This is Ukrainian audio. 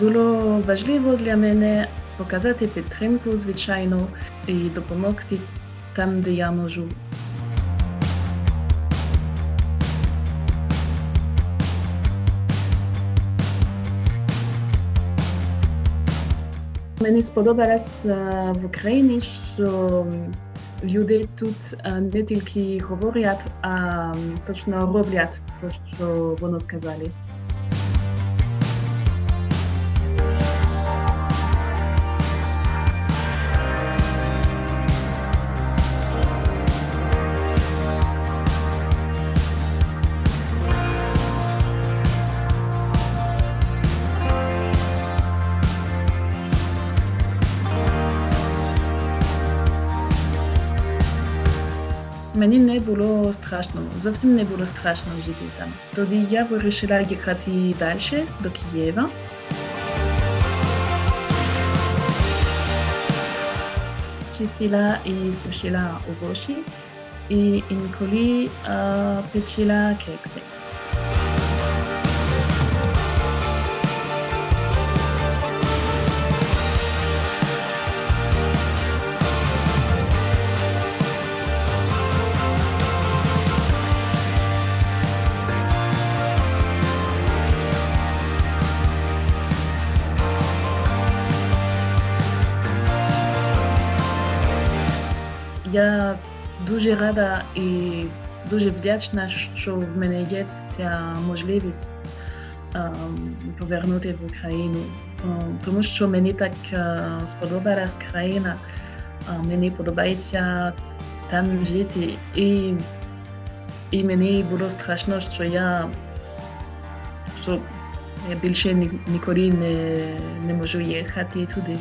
Було важливо для мене показати підтримку, звичайно, і допомогти там, де я можу. Мені сподобалось е, в Україні, що люди тут е, не тільки говорять, а точно роблять те, що вони сказали. Мені не було страшно, зовсім не було страшно жити там. Тоді я вирішила їхати далі до Києва. Чистила і сушила овочі, і інколи е, печила кекси. Я дуже рада і дуже вдячна, що в мене є ця можливість ем, повернути в Україну, Ем, тому що мені так е, сподобалась країна, е, мені подобається там жити, і, і мені було страшно, що я, що я більше ні- ніколи не, не можу їхати туди.